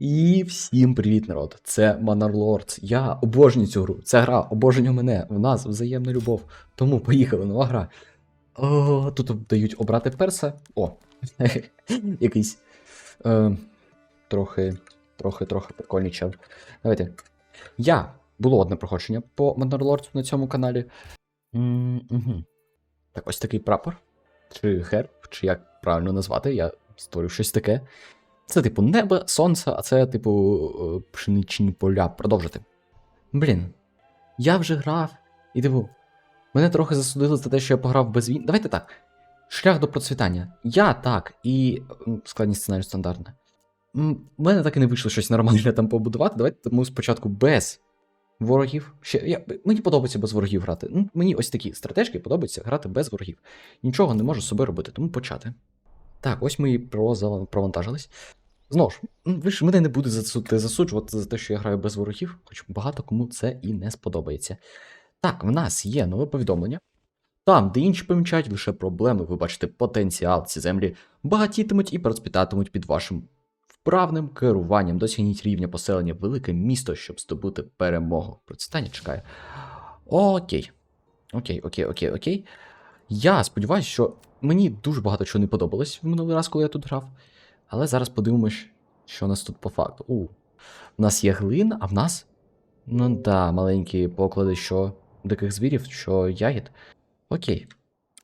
І всім привіт, народ! Це Manor Lords. Я обожнюю цю гру. Ця гра обожнює мене. В нас взаємна любов. Тому поїхали, нова гра. О, тут дають обрати перса. О, якийсь е, трохи, трохи, трохи прикольний чел. Давайте. Я було одне проходження по Manor Lords на цьому каналі. м угу. Так, ось такий прапор. Чи герб, чи як правильно назвати, я створив щось таке. Це, типу, небо, сонце, а це, типу, е, пшеничні поля. Продовжити. Блін. Я вже грав. І типу, мене трохи засудили за те, що я пограв без війн. Давайте так. Шлях до процвітання. Я так, і м, складність сценарію стандартна. У мене так і не вийшло щось нормальне там побудувати. Давайте тому спочатку без ворогів. Ще, я, мені подобається без ворогів грати. Ну, мені ось такі стратежки подобається грати без ворогів. Нічого не можу з собою робити, тому почати. Так, ось ми і провантажились. Знову ж, ви ж мене не буде засуджувати за те, що я граю без ворогів, хоч багато кому це і не сподобається. Так, в нас є нове повідомлення. Там, де інші помічають лише проблеми, ви бачите потенціал, ці землі багатітимуть і процвітатимуть під вашим вправним керуванням. Досягніть рівня поселення велике місто, щоб здобути перемогу. Процвітання чекає. Окей. Окей, окей, окей, окей. Я сподіваюся, що мені дуже багато чого не подобалось в минулий раз, коли я тут грав. Але зараз подивимось, що у нас тут по факту. У, у нас є глина, а в нас. Ну да, маленькі поклади, що диких звірів, що ягід. Окей.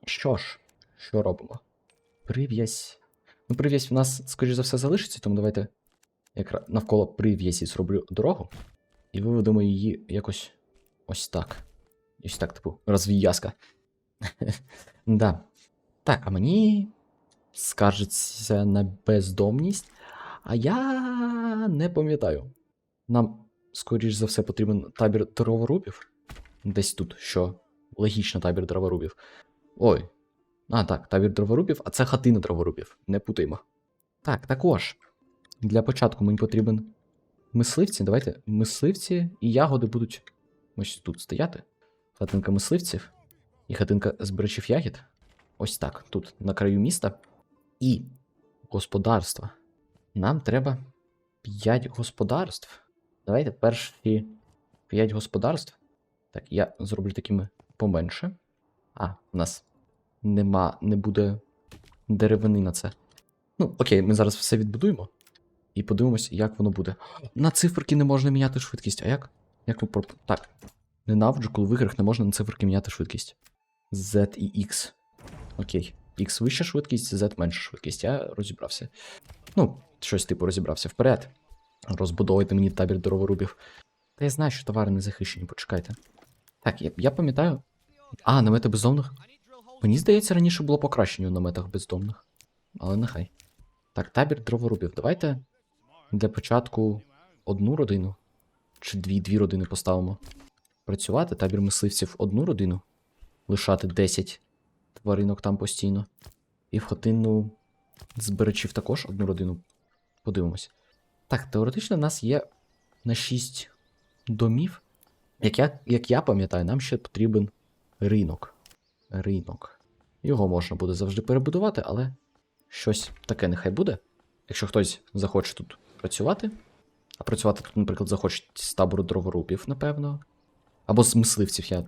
Що ж, що робимо? Прив'язь. Ну, прив'язь в нас, скоріш за все, залишиться, тому давайте якраз навколо прив'язі зроблю дорогу. І виведемо її якось ось так. Ось так, типу, розв'язка. Так, а мені скаржиться на бездомність, а я не пам'ятаю. Нам, скоріш за все, потрібен табір дроворубів. Десь тут, що логічно табір дроворубів. Ой. А, так, табір дроворубів, а це хатина дроворубів. Не путаймо. Так, також. Для початку мені потрібен мисливці. Давайте мисливці і ягоди будуть ось тут стояти. Хатинка мисливців і хатинка збирачів ягід. Ось так, тут, на краю міста. І господарства. Нам треба 5 господарств. Давайте перші 5 господарств. Так, я зроблю такими поменше. А, в нас нема, не буде деревини на це. Ну, окей, ми зараз все відбудуємо. І подивимось, як воно буде. На циферки не можна міняти швидкість. А як? Як ви проп... Так. Ненавиджу, коли в іграх не можна на циферки міняти швидкість. Z і X. Окей. X вища швидкість, Z менша швидкість. Я розібрався. Ну, щось типу розібрався вперед. Розбудовуйте мені табір дроворубів. Та я знаю, що товари не захищені, почекайте. Так, я, я пам'ятаю. А, намети бездомних. Мені здається, раніше було покращення у наметах бездомних. Але нехай. Так, табір дроворубів. Давайте для початку одну родину. Чи дві дві родини поставимо. Працювати, табір мисливців одну родину. Лишати 10 тваринок там постійно. І в хатину збирачів також одну родину. Подивимось. Так, теоретично в нас є на 6 домів. Як я, як я пам'ятаю, нам ще потрібен ринок. Ринок. Його можна буде завжди перебудувати, але щось таке нехай буде. Якщо хтось захоче тут працювати. А працювати тут, наприклад, захочуть з табору дроворубів, напевно. Або з мисливців я.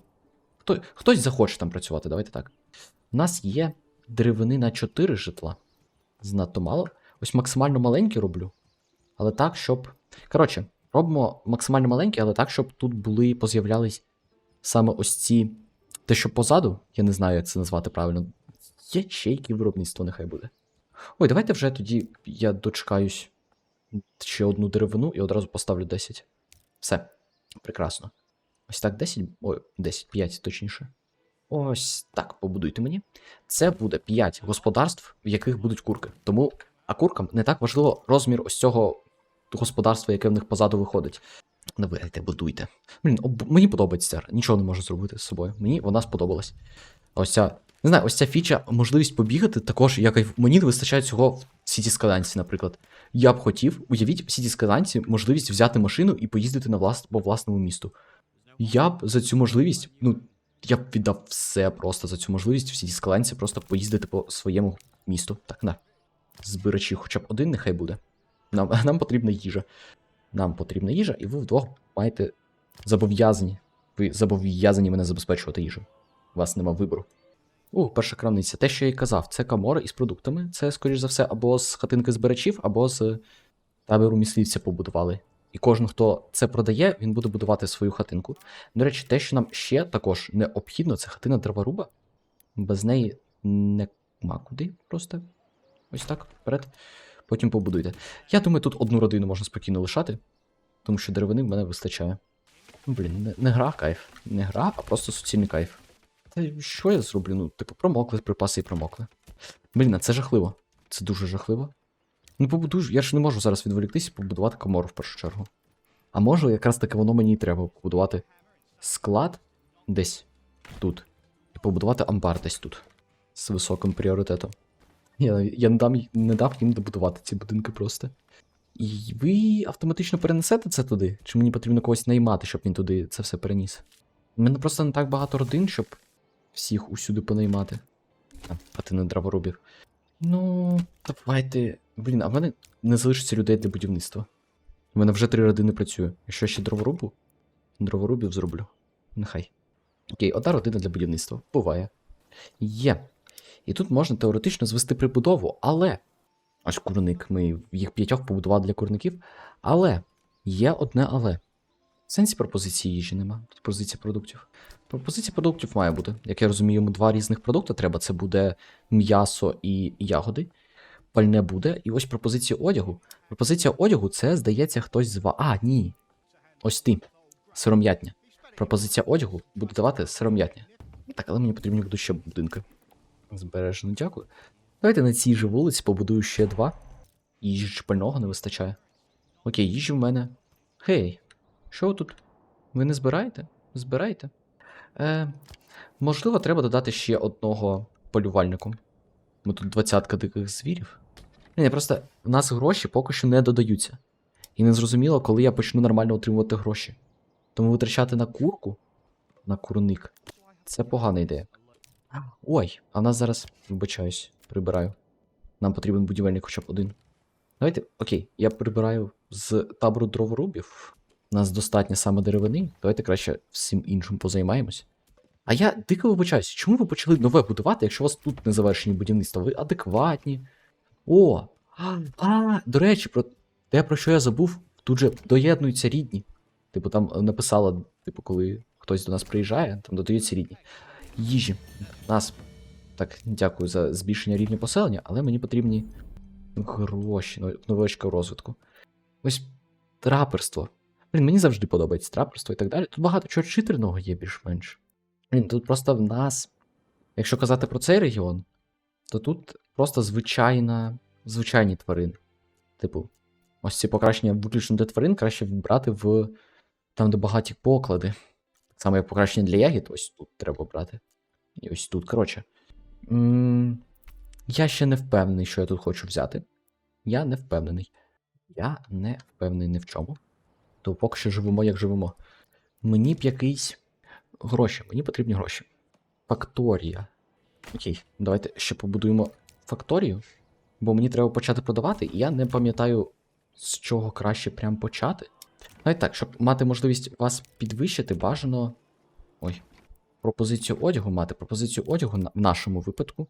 Хто, хтось захоче там працювати, давайте так. У нас є деревини на 4 житла. Знато мало. Ось максимально маленькі роблю. Але так, щоб. Коротше, робимо максимально маленькі, але так, щоб тут були, поз'являлись саме ось ці. Те, що позаду, я не знаю, як це назвати правильно. Ячейки виробництва нехай буде. Ой, давайте вже тоді я дочекаюсь ще одну деревину і одразу поставлю 10. Все. Прекрасно. Ось так 10. Ой, 10, 5 точніше. Ось так побудуйте мені. Це буде 5 господарств, в яких будуть курки. Тому, а куркам не так важливо розмір ось цього господарства, яке в них позаду виходить. Давайте, будуйте. Блін, мені подобається. Нічого не можу зробити з собою. Мені вона сподобалась. Ось ця. Не знаю, ось ця фіча, можливість побігати, також як і мені не вистачає цього в Сіті Скаланці, наприклад. Я б хотів, уявіть в Сіті Скаланці можливість взяти машину і поїздити на влас... по власному місту. Я б за цю можливість, ну, я б віддав все просто за цю можливість в Сіті Скаланці просто поїздити по своєму місту. Так, на. Збирачі хоча б один нехай буде. Нам, нам потрібна їжа. Нам потрібна їжа, і ви вдвох маєте зобов'язані. Ви зобов'язані мене забезпечувати їжу. У вас нема вибору. О, перша крамниця. Те, що я й казав, це камора із продуктами. Це, скоріш за все, або з хатинки збирачів, або з табору мисливця побудували. І кожен, хто це продає, він буде будувати свою хатинку. До речі, те, що нам ще також необхідно, це хатина дроворуба. Без неї нема куди просто. Ось так, вперед. Потім побудуйте. Я думаю, тут одну родину можна спокійно лишати, тому що деревини в мене вистачає. Ну, Блін, не, не гра кайф. Не гра, а просто суцільний кайф. Та що я зроблю? Ну, типу, промокли, припаси і промокли. Блін, а це жахливо. Це дуже жахливо. Ну, побудуй, я ж не можу зараз відволіктися і побудувати комору в першу чергу. А може, якраз таки воно мені і треба побудувати склад десь тут. І побудувати амбар десь тут. З високим пріоритетом. Я, я не, дам, не дав їм добудувати ці будинки просто. І ви автоматично перенесете це туди? Чи мені потрібно когось наймати, щоб він туди це все переніс? У мене просто не так багато родин, щоб всіх усюди понаймати. А, ти не дроворубів. Ну, давайте. Блін, а в мене не залишиться людей для будівництва. У мене вже три родини працює. Якщо ще дроворубу, дроворубів зроблю. Нехай. Окей, одна родина для будівництва. Буває. Є. І тут можна теоретично звести прибудову, але. Ось курник. Ми їх п'ятьох побудували для курників. Але є одне але. В сенсі пропозиції їжі нема. Пропозиція продуктів. Пропозиція продуктів має бути. Як я розумію, йому два різних продукти треба. Це буде м'ясо і ягоди. Пальне буде. І ось пропозиція одягу. Пропозиція одягу це, здається, хтось з ва. А, ні. Ось ти. Сиром'ятня. Пропозиція одягу буде давати сиром'ятня. Так, але мені потрібні будуть ще будинки. Збережено, дякую. Давайте на цій же вулиці побудую ще два. Їжі чи пального не вистачає. Окей, їжі в мене. Хей, що тут? Ви не збираєте? Збирайте. Е, можливо, треба додати ще одного полювальнику. Бо тут двадцятка диких звірів. Ні, просто в нас гроші поки що не додаються. І не зрозуміло, коли я почну нормально отримувати гроші. Тому витрачати на курку, на курник. Це погана ідея. Ой, а в нас зараз, вибачаюсь, прибираю. Нам потрібен будівельник хоча б один. Давайте, окей, я прибираю з табору дроворубів. У нас достатньо саме деревини. Давайте краще всім іншим позаймаємось. А я дико вибачаюсь, чому ви почали нове будувати, якщо у вас тут не завершені будівництва? Ви адекватні. О! А, а, до речі, про те, про що я забув, тут же доєднуються рідні. Типу, там написала, типу, коли хтось до нас приїжджає, там додаються рідні. Їжі. Нас. Так, дякую за збільшення рівня поселення, але мені потрібні гроші, новичка розвитку. Ось траперство. Блін, мені завжди подобається траперство і так далі. Тут багато чого читерного є більш-менш. Тут просто в нас. Якщо казати про цей регіон, то тут просто звичайна, звичайні тварини. Типу, ось ці покращення виключно для тварин краще брати в там, де багаті поклади. Так само, як покращення для ягід, ось тут треба брати. І ось тут, коротше. М, Я ще не впевнений, що я тут хочу взяти. Я не впевнений. Я не впевнений ні в чому. То поки що живемо, як живемо. Мені б якийсь гроші, мені потрібні гроші. Факторія. Окей, давайте ще побудуємо факторію, бо мені треба почати продавати, і я не пам'ятаю, з чого краще прям почати. Навіть так, щоб мати можливість вас підвищити, бажано. Ой. Пропозицію одягу мати. Пропозицію одягу в нашому випадку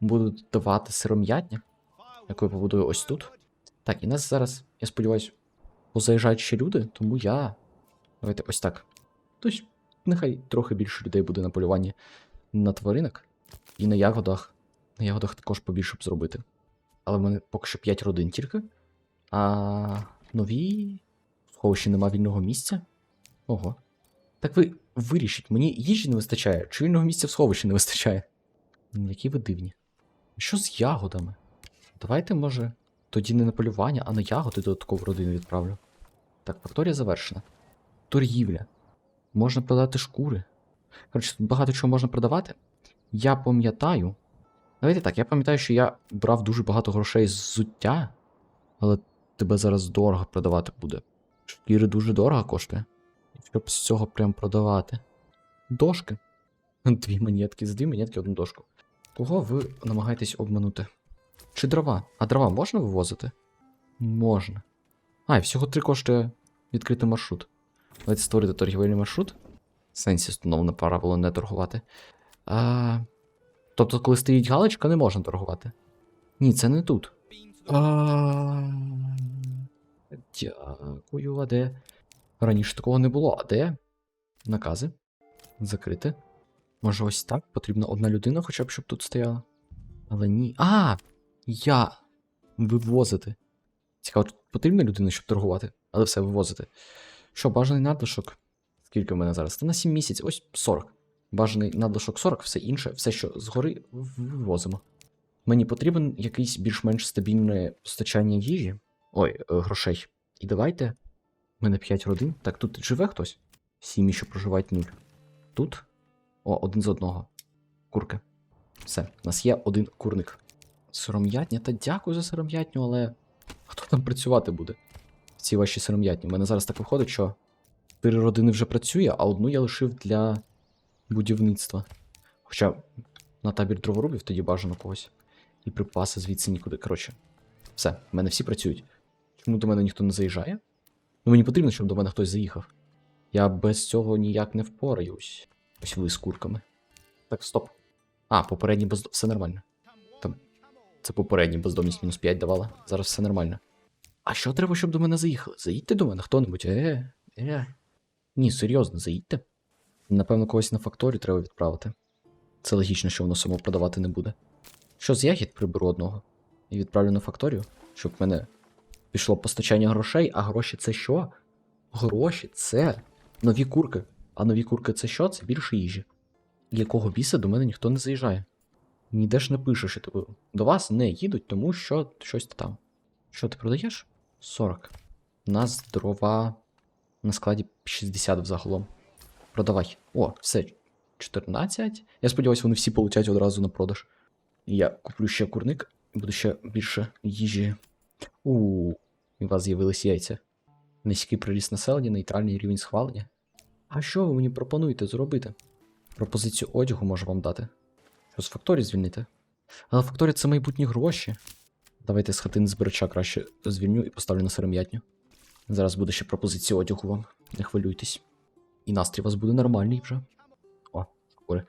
будуть давати сиром'ятня, яку я побудую ось тут. Так, і нас зараз, я сподіваюся, позаїжджають ще люди, тому я. Давайте ось так. Тобто, нехай трохи більше людей буде на полюванні на тваринок і на ягодах. На ягодах також побільше б зробити. Але в мене поки що 5 родин тільки. А нові. Сховищі нема вільного місця. Ого. Так ви вирішіть, мені їжі не вистачає, чи вільного місця в сховищі не вистачає. Які ви дивні. Що з ягодами? Давайте, може, тоді не на полювання, а на ягоди додаткову родину відправлю. Так, факторія завершена. Торгівля. Можна продати шкури. Коротше, тут багато чого можна продавати. Я пам'ятаю. Давайте так, я пам'ятаю, що я брав дуже багато грошей з взуття, але тебе зараз дорого продавати буде. Шкіри дуже дорого коштує. Щоб з цього прям продавати. Дошки. Дві монетки, з дві монетки одну дошку. Кого ви намагаєтесь обманути? Чи дрова? А дрова можна вивозити? Можна. А, і всього три коштує відкрити маршрут. Давайте створити торгівельний маршрут. В сенсі встановлено правило не торгувати. А, тобто, коли стоїть галочка, не можна торгувати. Ні, це не тут. А, дякую, а де? Раніше такого не було. А де? Накази. Закрити. Може, ось так? Потрібна одна людина, хоча б щоб тут стояла. Але ні. А! Я. Вивозити. Цікаво, потрібна людина, щоб торгувати, але все вивозити. Що, бажаний надлишок? Скільки в мене зараз? Та на 7 місяців, ось 40. Бажаний надлишок 40, все інше, все, що згори, вивозимо. Мені потрібен якийсь більш-менш стабільне постачання їжі. Ой, е, грошей. І давайте. У мене 5 родин. Так, тут живе хтось? Сім'ї, що проживають нуль. Тут? О, один з одного. Курки. Все, у нас є один курник. Сиром'ятня, та дякую за сиром'ятню, але хто там працювати буде? В цій вашій сиром'ятні. У мене зараз так виходить, що чотири родини вже працює, а одну я лишив для будівництва. Хоча на табір дроворубів тоді бажано когось. І припаси звідси нікуди. Коротше, все, в мене всі працюють. Чому до мене ніхто не заїжджає? Ну мені потрібно, щоб до мене хтось заїхав. Я без цього ніяк не впораюсь. Ось ви з курками. Так, стоп. А, попередній бездом... Все нормально. Там. Це попередній бездомність мінус 5 давала. Зараз все нормально. А що треба, щоб до мене заїхали? Заїдьте до мене хто-небудь. Е, е. Ні, серйозно, заїдьте. Напевно, когось на факторі треба відправити. Це логічно, що воно само продавати не буде. Що з ягід приберу одного і відправлю на факторію, щоб в мене пішло постачання грошей, а гроші це що? Гроші це нові курки. А нові курки це що? Це більше їжі. Якого біса до мене ніхто не заїжджає. Ніде ж не пише, що типу, до вас не їдуть, тому що щось там. Що ти продаєш? 40. У нас дрова на складі 60 взагалом. Продавай. О, все. 14. Я сподіваюся, вони всі полетять одразу на продаж. Я куплю ще курник і буду ще більше їжі. У, у вас з'явились яйця. Низький приріст населення, нейтральний рівень схвалення. А що ви мені пропонуєте зробити? Пропозицію одягу можу вам дати. Що з факторії звільнити? Але факторія це майбутні гроші. Давайте з хатини збирача краще звільню і поставлю на сиром'ятню. Зараз буде ще пропозиція одягу вам, не хвилюйтесь. І настрій у вас буде нормальний вже. О, кури.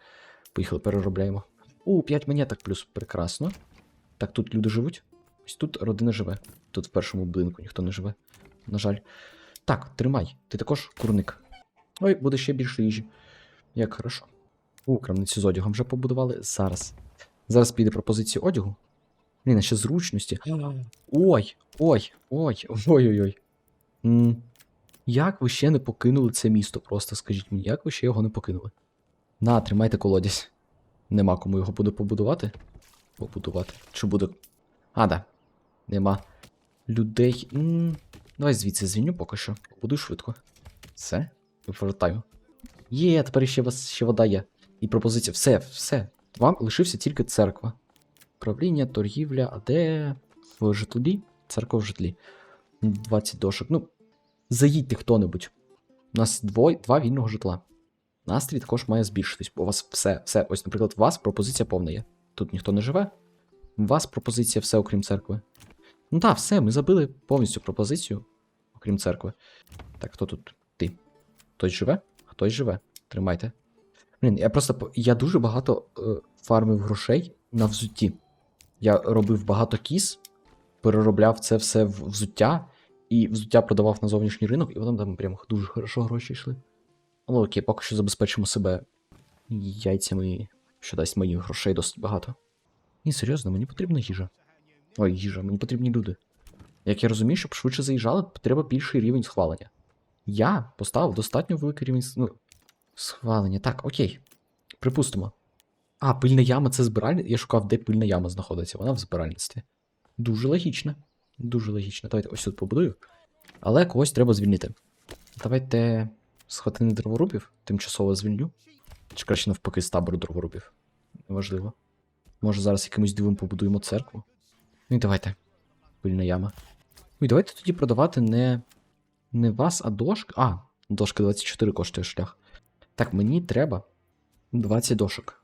Поїхали, переробляємо. У, 5 монеток плюс, прекрасно. Так, тут люди живуть. Ось тут родина живе. Тут в першому будинку ніхто не живе. На жаль. Так, тримай. Ти також курник. Ой, буде ще більше їжі. Як хорошо. У, крамницю з одягом вже побудували. Зараз. Зараз піде пропозиція одягу. Блін, а ще зручності. Ой, ой, ой, ой-ой-ой. Як ви ще не покинули це місто? Просто скажіть мені, як ви ще його не покинули? На, тримайте колодязь. Нема кому його буде побудувати. Побудувати. Чи буде. А, да. Нема людей. М, Давай звідси звільню поки що. Побудуй швидко. Все, повертаю. Є, тепер ще, вас, ще вода є. І пропозиція. Все, все. Вам лишився тільки церква. Правління, торгівля, а де в житлі? Церква в житлі. 20 дошок. Ну, заїдьте хто-небудь. У нас двоє, два вільного житла. Настрій також має збільшитись, у вас все, все. Ось, наприклад, у вас пропозиція повна є. Тут ніхто не живе. У вас пропозиція все, окрім церкви. Ну так, все, ми забили повністю пропозицію, окрім церкви. Так, хто тут? Ти. Хтось живе? Хтось живе. Тримайте. Блін, я просто. Я дуже багато е, фармив грошей на взутті. Я робив багато кіз, переробляв це все в взуття, і взуття продавав на зовнішній ринок, і потім там прям дуже хорошо гроші йшли. Ну окей, поки що забезпечимо себе яйцями, що дасть моїх грошей досить багато. Ні, серйозно, мені потрібна їжа. Ой, їжа, мені потрібні люди. Як я розумію, щоб швидше заїжджали, треба більший рівень схвалення. Я поставив достатньо великий рівень ну, схвалення. Так, окей. Припустимо. А, пильна яма це збиральниця. Я шукав, де пильна яма знаходиться. Вона в збиральництві. Дуже логічно. Дуже логічно. Давайте ось тут побудую. Але когось треба звільнити. Давайте з хатини дроворубів тимчасово звільню. Чи краще навпаки з табору дроворубів. Неважливо. Може зараз якимось дивом побудуємо церкву. Ну і давайте. Пильна яма. Ну і давайте тоді продавати не. Не вас, а дошк. А, дошка 24 коштує шлях. Так, мені треба 20 дошок.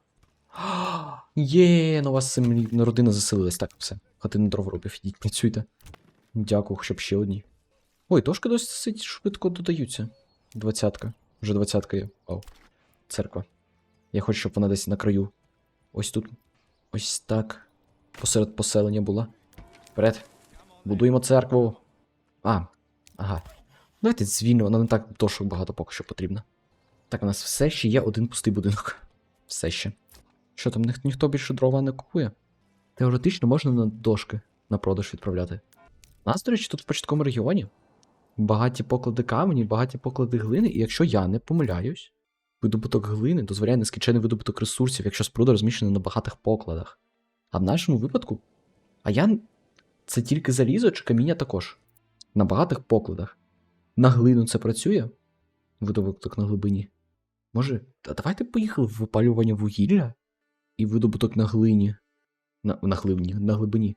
Є, нова семлі... родина заселилась. Так, все. Хатина дроворубів, ідіть, працюйте. Дякую, хоча б ще одні. Ой, дошки досить швидко додаються. Двадцятка. Вже двадцятка є. Вау. Церква. Я хочу, щоб вона десь на краю. Ось тут. Ось так. Посеред поселення була. Вперед. Будуємо церкву. А, ага. Давайте звільнимо, вона не так дошок багато поки що потрібно. Так, у нас все ще є один пустий будинок. Все ще. Що там, ніх- ніхто більше дрова не купує? Теоретично можна на дошки на продаж відправляти. У нас, до речі, тут в початковому регіоні багаті поклади камені, багаті поклади глини, і якщо я не помиляюсь, видобуток глини дозволяє нескінчений видобуток ресурсів, якщо споруда розміщена на багатих покладах. А в нашому випадку, а я. Це тільки залізо чи каміння також? На багатих покладах. На глину це працює? Видобуток на глибині. Може, та давайте поїхали в випалювання вугілля і видобуток на глині. На, на глибині, на глибині.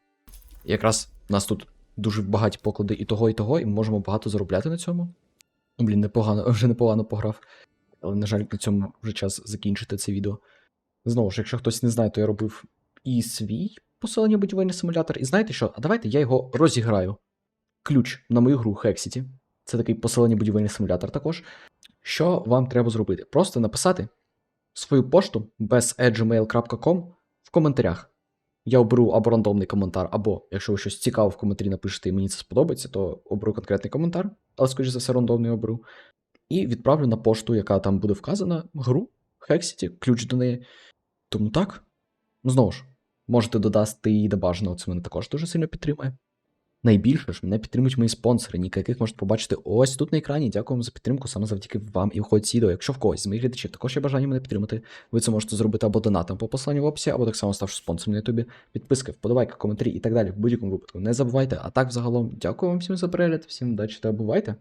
Якраз у нас тут дуже багаті поклади і того, і того, і ми можемо багато заробляти на цьому. Ну, блін, непогано, вже непогано пограв. Але, на жаль, на цьому вже час закінчити це відео. Знову ж, якщо хтось не знає, то я робив і свій поселення будівельний симулятор. І знаєте що? А давайте я його розіграю. Ключ на мою гру Hexity. Це такий поселення будівельний симулятор також. Що вам треба зробити? Просто написати свою пошту без edgemail.com в коментарях. Я оберу або рандомний коментар, або якщо ви щось цікаве в коментарі напишете і мені це сподобається, то оберу конкретний коментар, але, скоріш за все, рандомний оберу. І відправлю на пошту, яка там буде вказана, гру Hexity, ключ до неї. Тому так. Ну, знову ж, можете додати її до це мене також дуже сильно підтримує. Найбільше ж мене підтримують мої спонсори, ніка яких можете побачити ось тут на екрані. Дякуємо за підтримку саме завдяки вам і входить відео. Якщо в когось з моїх глядачів також є бажання мене підтримати, ви це можете зробити або донатом по посланню в описі, або так само ставши спонсором на ютубі. Підписки, вподобайки, коментарі і так далі. В будь-якому випадку не забувайте. А так, взагалом, дякую вам всім за перегляд, всім удачі та бувайте!